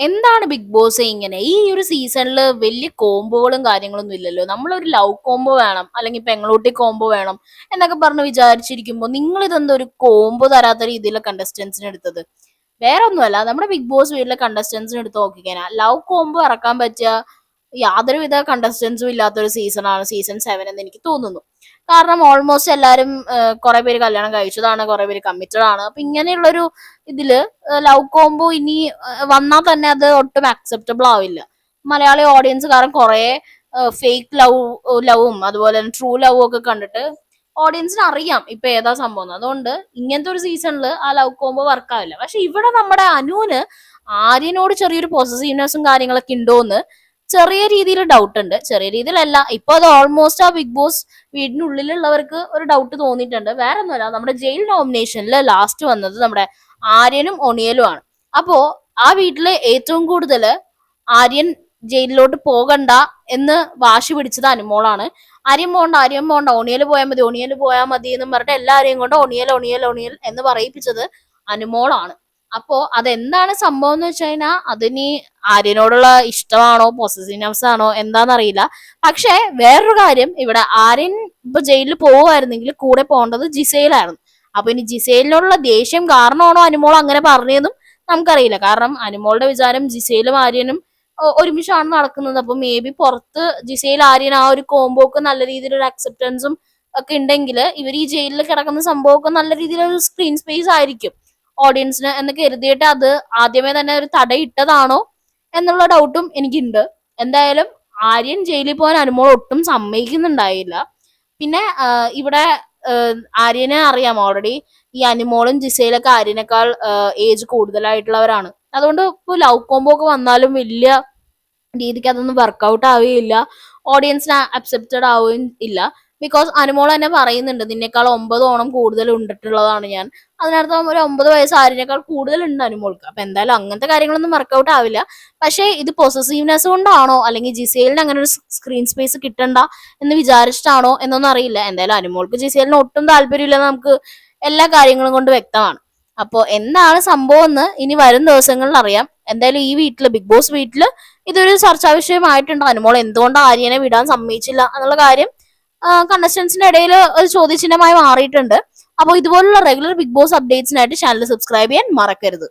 എന്താണ് big boss ഇങ്ങനെ? ഈ ഒരു സീസണിൽ വലിയ കോമ്പോകളും കാര്യങ്ങളൊന്നും ഇല്ലല്ലോ. നമ്മളൊരു ലവ് കോംബോ വേണം അല്ലെങ്കിൽ പെങ്ങളൂട്ടി കോംബോ വേണം എന്നൊക്കെ പറഞ്ഞ് വിചാരിച്ചിരിക്കുമ്പോൾ നിങ്ങൾ ഇതെന്താ ഒരു കോംബോ തരാത്ത രീതിയിലുള്ള കണ്ടസ്റ്റൻസിന് എടുത്തത്? വേറെ ഒന്നുമല്ല നമ്മുടെ ബിഗ് ബോസ് വീട്ടിലെ കണ്ടസ്റ്റൻസിന് എടുത്ത് നോക്കിക്കാനാ ലവ് കോംബോ ഇറക്കാൻ പറ്റിയ യാതൊരുവിധ കണ്ടസ്റ്റൻസും ഇല്ലാത്തൊരു സീസണാണ് സീസൺ സെവൻ എന്ന് എനിക്ക് തോന്നുന്നു. കാരണം ഓൾമോസ്റ്റ് എല്ലാരും കുറെ പേര് കല്യാണം കഴിച്ചതാണ് കുറെ പേര് കമ്മിറ്റഡ് ആണ്. അപ്പൊ ഇങ്ങനെയുള്ളൊരു ഇതിൽ ലവ് കോംബോ ഇനി വന്നാൽ തന്നെ അത് ഒട്ടും അക്സെപ്റ്റബിൾ ആവില്ല. മലയാളി ഓഡിയൻസ് കാരണം കുറെ ഫേക്ക് ലവ് ലവും അതുപോലെ തന്നെ ട്രൂ ലവും ഒക്കെ കണ്ടിട്ട് ഓഡിയൻസിന് അറിയാം ഇപ്പൊ ഏതാ സംഭവം. അതുകൊണ്ട് ഇങ്ങനത്തെ ഒരു സീസണിൽ ആ ലവ് കോംബോ വർക്ക് ആവില്ല. പക്ഷെ ഇവിടെ നമ്മുടെ അനുവിന് ആര്യനോട് ചെറിയൊരു പോസസീവ്നെസ്സും കാര്യങ്ങളൊക്കെ ഉണ്ടോന്ന് ചെറിയ രീതിയിൽ ഡൗട്ട് ഉണ്ട്. ചെറിയ രീതിയിലല്ല. ഇപ്പൊ അത് ഓൾമോസ്റ്റ് ആ ബിഗ് ബോസ് വീടിനുള്ളിലുള്ളവർക്ക് ഒരു ഡൗട്ട് തോന്നിയിട്ടുണ്ട്. വേറെ ഒന്നുമല്ല നമ്മുടെ ജയിൽ നോമിനേഷനിൽ ലാസ്റ്റ് വന്നത് നമ്മുടെ ആര്യനും ഒണിയലും ആണ്. അപ്പോ ആ വീട്ടിൽ ഏറ്റവും കൂടുതൽ ആര്യൻ ജയിലിലോട്ട് പോകണ്ട എന്ന് വാശി പിടിച്ചത് അനുമോളാണ്. ആര്യം പോണ്ട ആര്യം പോണ്ട ഒണിയൽ പോയാൽ മതി ഒണിയൽ പോയാൽ മതി എന്നും പറഞ്ഞിട്ട് എല്ലാരെയും കൊണ്ട് ഒണിയൽ ഒണിയൽ ഒണിയൽ എന്ന് പറയിപ്പിച്ചത് അനുമോളാണ്. അപ്പോ അതെന്താണ് സംഭവം എന്ന് വെച്ച് കഴിഞ്ഞാൽ അതിന് ആര്യനോടുള്ള ഇഷ്ടമാണോ പൊസസീവ്നെസ് ആണോ എന്താണെന്നറിയില്ല പക്ഷേ വേറൊരു കാര്യം ഇവിടെ ആര്യൻ ഇപ്പൊ ജയിലിൽ പോവുമായിരുന്നെങ്കിൽ കൂടെ പോകേണ്ടത് ജിസയിലായിരുന്നു അപ്പൊ ഇനി ജിസയിലിനോടുള്ള ദേഷ്യം കാരണമാണോ അനുമോൾ അങ്ങനെ പറഞ്ഞതെന്നും നമുക്കറിയില്ല. കാരണം അനുമോളുടെ വിചാരം ജിസയിലും ആര്യനും ഒരുമിച്ചാണ് നടക്കുന്നത്. അപ്പൊ മേ ബി പുറത്ത് ജിസയിൽ ആര്യൻ ആ ഒരു കോംബോക്ക് നല്ല രീതിയിലൊരു അക്സെപ്റ്റൻസും ഒക്കെ ഉണ്ടെങ്കിൽ ഇവർ ഈ ജയിലിൽ കിടക്കുന്ന സംഭവമൊക്കെ നല്ല രീതിയിലൊരു സ്ക്രീൻ സ്പേസ് ആയിരിക്കും. ഓഡിയൻസിന് എന്ന് കരുതിയിട്ട് അത് ആദ്യമേ തന്നെ ഒരു തടയിട്ടതാണോ എന്നുള്ള ഡൗട്ടും എനിക്കുണ്ട്. എന്തായാലും ആര്യൻ ജയിലിൽ പോകാൻ അനുമോൾ ഒട്ടും സമ്മതിക്കുന്നുണ്ടായില്ല. പിന്നെ ഇവിടെ ആര്യനെ അറിയാം ഓൾറെഡി ഈ അനുമോളും ജിസയിലൊക്കെ ആര്യനേക്കാൾ ഏജ് കൂടുതലായിട്ടുള്ളവരാണ്. അതുകൊണ്ട് ഇപ്പോൾ ലവ് കോംബോ ഒക്കെ വന്നാലും വലിയ രീതിക്ക് അതൊന്നും വർക്കൗട്ട് ആവുകയില്ല. ഓഡിയൻസിന് അക്സെപ്റ്റഡ് ആവുകയും ഇല്ല. ബിക്കോസ് അനുമോൾ തന്നെ പറയുന്നുണ്ട് നിന്നേക്കാൾ ഒമ്പത് ഓണം കൂടുതൽ ഉണ്ടിട്ടുള്ളതാണ് ഞാൻ. അതിനർത്ഥം ഒരു ഒമ്പത് വയസ്സ് ആരിനേക്കാൾ കൂടുതൽ ഉണ്ട് അനുമോൾക്ക്. അപ്പൊ എന്തായാലും അങ്ങനത്തെ കാര്യങ്ങളൊന്നും വർക്കൗട്ട് ആവില്ല. പക്ഷേ ഇത് പൊസസീവ്നെസ് കൊണ്ടാണോ അല്ലെങ്കിൽ ജിസേലിന് അങ്ങനെ ഒരു സ്ക്രീൻ സ്പേസ് കിട്ടണ്ട എന്ന് വിചാരിച്ചിട്ടാണോ എന്നൊന്നും അറിയില്ല. എന്തായാലും അനുമോൾക്ക് ജിസേലിന് ഒട്ടും താല്പര്യമില്ലെന്ന് നമുക്ക് എല്ലാ കാര്യങ്ങളും കൊണ്ട് വ്യക്തമാണ്. അപ്പോൾ എന്താണ് സംഭവം എന്ന് ഇനി വരും ദിവസങ്ങളിൽ അറിയാം. എന്തായാലും ഈ വീട്ടിൽ ബിഗ് ബോസ് വീട്ടിൽ ഇതൊരു ചർച്ചാ വിഷയമായിട്ടുണ്ട്. അനുമോൾ എന്തുകൊണ്ട് ആര്യനെ വിടാൻ സമ്മതിച്ചില്ല എന്നുള്ള കാര്യം കണ്ടസ്റ്റൻസിന്റെ ഇടയിൽ ഒരു ചോദ്യചിഹ്നമായി മാറിയിട്ടുണ്ട്. അപ്പോൾ ഇതുപോലുള്ള റെഗുലർ ബിഗ് ബോസ് അപ്ഡേറ്റ്സിനായിട്ട് ചാനൽ സബ്സ്ക്രൈബ് ചെയ്യാൻ മറക്കരുത്.